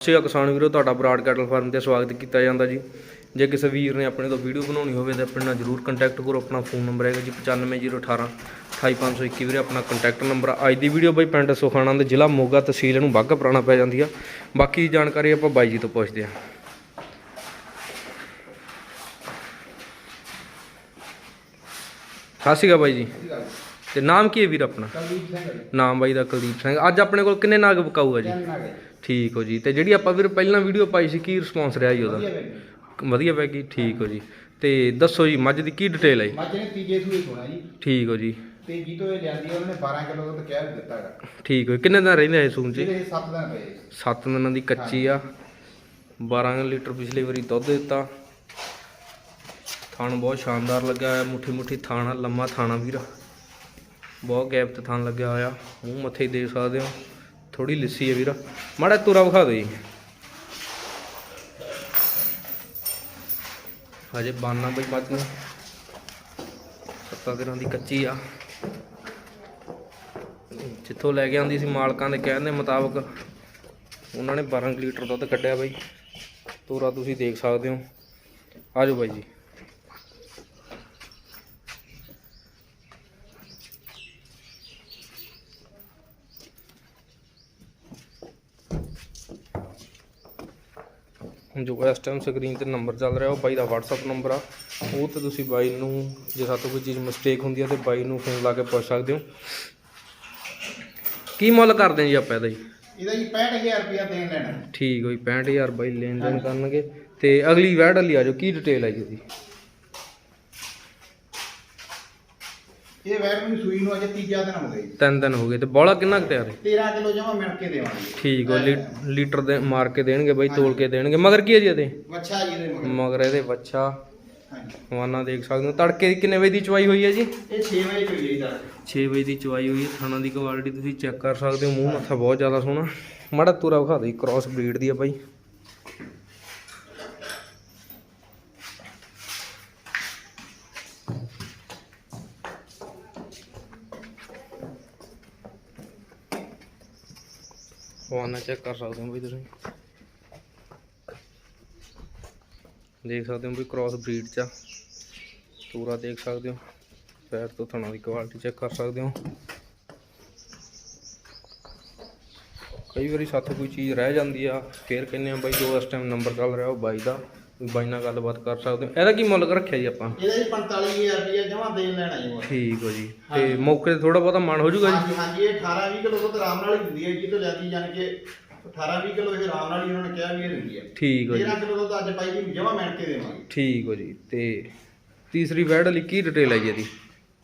ਸਿਆ ਕਿਸਾਨ ਵੀਰੋ ਤੁਹਾਡਾ ਬਰਾਡ ਕੈਟਲ ਫਾਰਮ ਤੇ ਸਵਾਗਤ ਕੀਤਾ ਜਾਂਦਾ ਜੀ। ਜੇ ਕਿਸੇ ਵੀਰ ਨੇ ਆਪਣੇ ਤੋਂ ਵੀਡੀਓ ਬਣਾਉਣੀ ਹੋਵੇ ਤਾਂ ਆਪਣੇ ਨਾਲ ਜਰੂਰ ਕੰਟੈਕਟ ਕਰੋ ਆਪਣਾ ਫੋਨ ਨੰਬਰ ਹੈਗਾ ਜੀ 95018 28521 ਵੀਰੇ ਆਪਣਾ ਕੰਟੈਕਟ ਨੰਬਰ ਆ। ਅੱਜ ਦੀ ਵੀਡੀਓ ਬਾਈ ਪਿੰਡ ਸੁਖਾਣਾ ਦੇ ਜ਼ਿਲ੍ਹਾ ਮੋਗਾ ਤਹਿਸੀਲ ਇਹਨੂੰ ਬਾਘਾ ਪੁਰਾਣਾ ਪੈ ਜਾਂਦੀ ਆ। ਬਾਕੀ ਜਾਣਕਾਰੀ ਆਪਾਂ ਬਾਈ ਜੀ ਤੋਂ ਪੁੱਛਦੇ ਆ ਸਤਿ ਸ਼੍ਰੀ ਅਕਾਲ ਬਾਈ ਜੀ। ਤੇ ਨਾਮ ਕੀ ਹੈ ਵੀਰ ਆਪਣਾ? ਕੁਲਦੀਪ ਸਿੰਘ ਜੀ। ਨਾਮ ਬਾਈ ਦਾ ਕੁਲਦੀਪ ਸਿੰਘ। ਅੱਜ ਆਪਣੇ ਕੋਲ ਕਿੰਨੇ ਨਾਗ ਬਕਾਊ ਆ ਜੀ। ਠੀਕ ਹੋ ਜੀ। ਤੇ ਜਿਹੜੀ ਆਪਾਂ ਵੀਰ ਪਹਿਲਾਂ ਵੀਡੀਓ ਪਾਈ ਸੀ ਕੀ ਰਿਸਪੌਂਸ ਰਿਹਾ ਜੀ ਉਹਦਾ? ਵਧੀਆ ਪੈ ਗਈ। ਠੀਕ ਹੋ ਜੀ। ਤੇ ਦੱਸੋ ਜੀ ਮੱਝ ਦੀ ਕੀ ਡਿਟੇਲ ਹੈ ਜੀ? ਮੱਝ ਨੇ ਤੀਜੇ ਸੂਏ ਸੋਣਾ ਜੀ। ਠੀਕ ਹੋ ਜੀ। ਤੇ ਜੀ ਤੋਂ ਇਹ ਲਿਆਂਦੀ ਉਹਨਾਂ ਨੇ 12 ਕਿਲੋ ਦੁੱਧ ਕਹਿ ਵੀ ਦਿੱਤਾ ਹੈਗਾ। ਠੀਕ ਹੋ। ਕਿੰਨੇ ਦਿਨ ਰਹਿੰਦੇ ਇਹ ਸੂਣ ਚ? ਜਿਹੜੇ 7 ਦਿਨ ਪਏ 7 ਦਿਨਾਂ ਦੀ ਕੱਚੀ ਆ। 12 ਲੀਟਰ ਪਿਛਲੀ ਵਾਰੀ ਦੁੱਧ ਦਿੱਤਾ। ਥਣ ਬਹੁਤ ਸ਼ਾਨਦਾਰ ਲੱਗਾ ਹੈ ਮੁੱਠੀ ਮੁੱਠੀ ਥਾਣਾ ਲੰਮਾ ਥਾਣਾ ਵੀਰ। ਬਹੁਤ ਗੈਪ ਤੇ ਥਣ ਲੱਗਿਆ ਹੋਇਆ। ਮੂੰਹ ਮੱਥੇ ਦੇ ਸਕਦੇ ਹੋ। ਥੋੜੀ ਲਿੱਸੀ ਹੈ ਵੀਰ। ਮਾੜਾ ਜਿਹਾ ਤੁਰਾ ਵਿਖਾ ਦਿਓ ਜੀ। ਹਜੇ ਬਾਨਾ ਬਈ ਮੱਝ ਨੂੰ ਸੱਤਾਂ ਦਿਨਾਂ ਦੀ ਕੱਚੀ ਆ। ਜਿੱਥੋਂ ਲੈ ਕੇ ਆਂਦੀ ਸੀ ਮਾਲਕਾਂ ਦੇ ਕਹਿਣ ਦੇ ਮੁਤਾਬਕ, ਉਹਨਾਂ ਨੇ 12 ਕੁ ਲੀਟਰ ਦੁੱਧ ਕੱਢਿਆ ਬਾਈ। ਤੋਰਾ ਤੁਸੀਂ ਦੇਖ ਸਕਦੇ ਹੋ। ਆਜੋ ਬਾਈ ਜੀ। ਜੋ ਇਸ ਟਾਈਮ ਸਕਰੀਨ ਤੇ ਨੰਬਰ ਚੱਲ ਰਿਹਾ ਉਹ ਬਾਈ ਦਾ WhatsApp ਨੰਬਰ ਆ। ਉਹ ਤੇ ਤੁਸੀਂ ਬਾਈ ਨੂੰ ਜੇ ਸਾਤੋਂ ਕੋਈ ਚੀਜ਼ ਮਿਸਟੇਕ ਹੁੰਦੀ ਆ ਤੇ ਬਾਈ ਨੂੰ ਫੋਨ ਲਾ ਕੇ ਪੁੱਛ ਸਕਦੇ ਹੋ। ਕੀ ਮੁੱਲ ਕਰਦੇ ਜੀ ਆਪਾਂ ਇਹਦਾ ਜੀ? ਇਹਦਾ ਜੀ 65000 ਰੁਪਇਆ ਦੇਣ ਲੈਣਾ। ਠੀਕ ਹੋਈ 65000 ਬਾਈ ਲੈਣ ਦੇਣ ਕਰਨਗੇ। ਤੇ ਅਗਲੀ ਵੈਡ ਵਾਲੀ ਆ ਜਾਓ ਕੀ ਡਿਟੇਲ ਹੈ ਜੀ ਉਹਦੀ ਇਹ ਵੈਟ ਨੂੰ ਸੂਈ ਨੂੰ ਅਜੇ ਤੀਜਾ ਦਿਨ ਹੋ ਗਿਆ ਜੀ। ਤਿੰਨ ਦਿਨ ਹੋ ਗਏ ਤੇ ਬੋਲਾ ਕਿੰਨਾ ਕੁ ਤਿਆਰ ਹੈ? 13 ਕਿਲੋ ਜਮਾ ਮਿਣ ਕੇ ਦੇਵਾਂਗੇ। ਠੀਕ ਹੋ ਲੀ- ਲੀਟਰ ਦੇ ਮਾਰ ਕੇ ਦੇਣਗੇ ਬਾਈ ਤੋਲ ਕੇ ਦੇਣਗੇ। ਮਗਰ ਕੀ ਹੈ ਜੀ ਇਹਦੇ? ਵੱਛਾ ਜੀ ਇਹਦੇ ਮਗਰ। ਮਗਰ ਇਹਦੇ ਬੱਚਾ ਹਾਂਜੀ। ਹਵਾਨਾ ਦੇਖ ਸਕਦੇ ਹੋ। ਤੜਕੇ ਦੀ ਕਿੰਨੇ ਵਜੇ ਦੀ ਚਵਾਈ ਹੋਈ ਹੈ ਜੀ? ਇਹ 6 ਵਜੇ ਚੋਈ ਜਾਈਦਾ 6 ਵਜੇ ਦੀ ਚਵਾਈ ਹੋਈ ਹੈ। ਥਾਣਾ ਦੀ ਕੁਆਲਿਟੀ ਤੁਸੀਂ ਚੈੱਕ ਕਰ ਸਕਦੇ ਹੋ। ਮੂੰਹ ਮੱਥਾ ਬਹੁਤ ਜ਼ਿਆਦਾ ਸੋਹਣਾ। ਮਾੜਾ ਤੁਰਾ ਵਿਖਾ ਦੇ ਕ੍ਰਾਸ ਬਰੀਡ ਦੀ ਆ ਬਾਈ। ਹਵਾਨਾ ਚੈੱਕ ਕਰ ਸਕਦੇ ਹੋ ਬਈ ਤੁਸੀਂ। ਦੇਖ ਸਕਦੇ ਹੋ ਵੀ ਕ੍ਰਾਸ ਬਰੀਡ ਚ ਆ। ਪੂਰਾ ਦੇਖ ਸਕਦੇ ਹੋ। ਪੈਰ ਤੋਂ ਥਣਾ ਦੀ ਕੁਆਲਿਟੀ ਚੈੱਕ ਕਰ ਸਕਦੇ ਹੋ। ਕਈ ਵਾਰੀ ਸਾਥੋਂ ਕੋਈ ਚੀਜ਼ ਰਹਿ ਜਾਂਦੀ ਆ, ਫੇਰ ਕਹਿੰਦੇ ਆ ਬਾਈ ਜੋ ਇਸ ਟਾਈਮ ਨੰਬਰ ਚੱਲ ਰਿਹਾ ਉਹ ਬਾਈ ਦਾ। ਬਾਈ ਨਾਲ ਗੱਲਬਾਤ ਕਰ ਸਕਦੇ ਹੋ। ਇਹਦਾ ਕੀ ਮੁੱਲ ਰੱਖਿਆ ਜੀ ਆਪਾਂ? ਇਹਦਾ ਜੀ 45000 ਰੁਪਇਆ ਜਮਾ ਦੇਣ ਲੈਣਾ ਜੀ ਉਹ। ਠੀਕ ਹੋ ਜੀ। ਤੇ ਮੌਕੇ ਤੇ ਥੋੜਾ ਬਹੁਤਾ ਮਨ ਹੋ ਜਾਊਗਾ ਜੀ? ਹਾਂਜੀ ਹਾਂਜੀ ਇਹ 18 20 ਕਿਲੋ ਦੁੱਧ ਆਰਾਮ ਨਾਲ ਹੀ ਦਿੰਦੀ ਹੈ ਜੀ ਤੋਂ ਲਿਆਂਦੀ ਜਾਣ ਕੇ 18 20 ਕਿਲੋ ਇਹ ਆਰਾਮ ਨਾਲ ਹੀ ਉਹਨਾਂ ਨੇ ਕਿਹਾ ਵੀ ਇਹ ਦਿੰਦੀ ਹੈ। ਠੀਕ ਹੋ ਜੀ। 13 ਕਿਲੋ ਦੁੱਧ ਅੱਜ ਪਾਈ ਜੀ ਜਮਾ ਮਿਣ ਕੇ ਦੇਵਾਂਗੇ। ਠੀਕ ਹੋ ਜੀ। ਤੇ ਤੀਸਰੀ ਵੈਡ ਵਾਲੀ ਕੀ ਡਿਟੇਲ ਹੈ ਜੀ ਇਹਦੀ?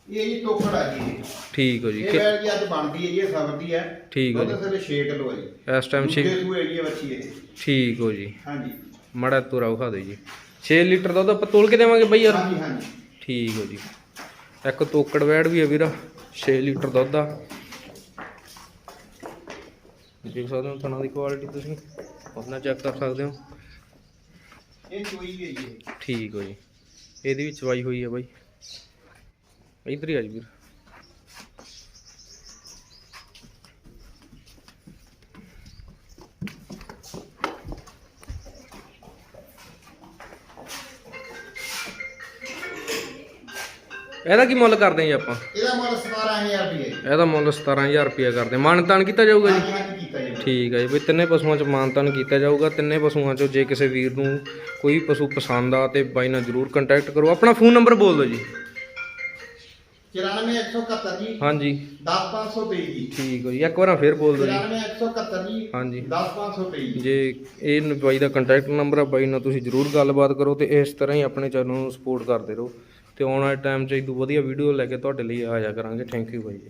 ਇਹ ਜੀ ਤੋਕੜ ਆ ਜੀ। ਇਹ। ਠੀਕ ਹੋ ਜੀ। ਇਹ ਕਿ- ਬੈਲ ਜੀ ਅੱਜ ਬਣਦੀ ਹੈ ਜੀ ਇਹ ਸਬਰਦੀ ਹੈ। ਠੀਕ ਹੋ ਜੀ। ਉਹਦੇ ਸਿਰੇ 6 ਕਿਲੋ ਹੈ ਜੀ। ਇਸ ਟਾਈਮ 6 ਦੂਜੇ ਸੂਏ ਜੀ ਇਹ ਬੱਚੀ ਇਹ। ਠੀਕ ਹੋ ਜੀ। ਹਾਂਜੀ। ਮੜਾ ਤੁਰਾ ਵਿਖਾ ਦਿਓ ਜੀ। 6 ਲੀਟਰ ਦੁੱਧ ਆਪਾਂ ਤੋਲ ਕੇ ਦੇਵਾਂਗੇ ਬਾਈ ਯਾਰ। ਹਾਂਜੀ ਹਾਂਜੀ। ਠੀਕ ਹੋ ਜੀ। ਇੱਕ ਤੋਕੜ ਵੈੜ ਵੀ ਹੈ ਵੀਰਾ 6 ਲੀਟਰ ਦੁੱਧ ਆ। ਦੇਖ ਸਕਦੇ ਹੋ ਥਣਾ ਦੀ ਕੁਆਲਿਟੀ ਤੁਸੀਂ। ਉਹਨਾਂ ਚੈੱਕ ਕਰ ਸਕਦੇ ਹੋ। ਇਹ ਚੋਈ ਹੈ। ਜੀ। ਠੀਕ ਹੋ ਜੀ। ਇਹਦੀ ਵੀ ਚਵਾਈ ਹੋਈ ਹੈ ਬਾਈ। ਇਧਰ ਹੀ ਆ ਜੀ ਵੀਰ। ਇਹਦਾ ਕੀ ਮੁੱਲ ਕਰਦੇ ਜੀ ਆਪਾਂ? ਇਹਦਾ ਮੁੱਲ 17000 ਰੁਪਏ ਇਹਦਾ ਮੁੱਲ 17000 ਰੁਪਏ ਕਰਦੇ। ਮਾਨਤਾਨ ਕੀਤਾ ਜਾਊਗਾ ਜੀ? ਹਾਂਜੀ ਹਾਂਜੀ ਕੀਤਾ ਜੀ ਠੀਕ ਹੈ ਜੀ। ਵੀ ਤਿੰਨੇ ਪਸ਼ੂਆਂ 'ਚ ਮਾਨਤਾਨ ਕੀਤਾ ਜਾਊਗਾ। ਤਿੰਨੇ ਪਸ਼ੂਆਂ 'ਚੋਂ ਜੇ ਕਿਸੇ ਵੀਰ ਨੂੰ ਕੋਈ ਪਸ਼ੂ ਪਸੰਦ ਆ ਤੇ ਬਾਈ ਨਾਲ ਜਰੂਰ ਕੰਟੈਕਟ ਕਰੋ। ਆਪਣਾ ਫੋਨ ਨੰਬਰ ਬੋਲ ਦਿਓ ਜੀ। 94171 ਜੀ। ਹਾਂਜੀ। 10523 ਜੀ। ਠੀਕ ਹੈ ਜੀ। ਇੱਕ ਵਾਰ ਫੇਰ ਬੋਲ ਦਿਓ ਜੀ। 94171 ਜੀ। ਹਾਂਜੀ। 10523 ਜੀ। ਇਹ ਬਾਈ ਦਾ ਕੰਟੈਕਟ ਨੰਬਰ ਆ ਬਾਈ ਨਾਲ ਤੁਸੀਂ ਜਰੂਰ ਗੱਲਬਾਤ ਕਰੋ ਤੇ ਇਸ ਤਰ੍ਹਾਂ ਹੀ ਆਪਣੇ ਚੈਨਲ ਨੂੰ ਸਪੋਰਟ ਕਰਦੇ ਰਹੋ। ਤੇ ਆਉਣ ਵਾਲੇ ਟਾਈਮ 'ਚ ਇਦੋਂ ਵਧੀਆ ਵੀਡੀਓ ਲੈ ਕੇ ਤੁਹਾਡੇ ਲਈ ਆ ਜਾ ਕਰਾਂਗੇ। ਥੈਂਕ ਯੂ ਬਾਈ ਜੀ।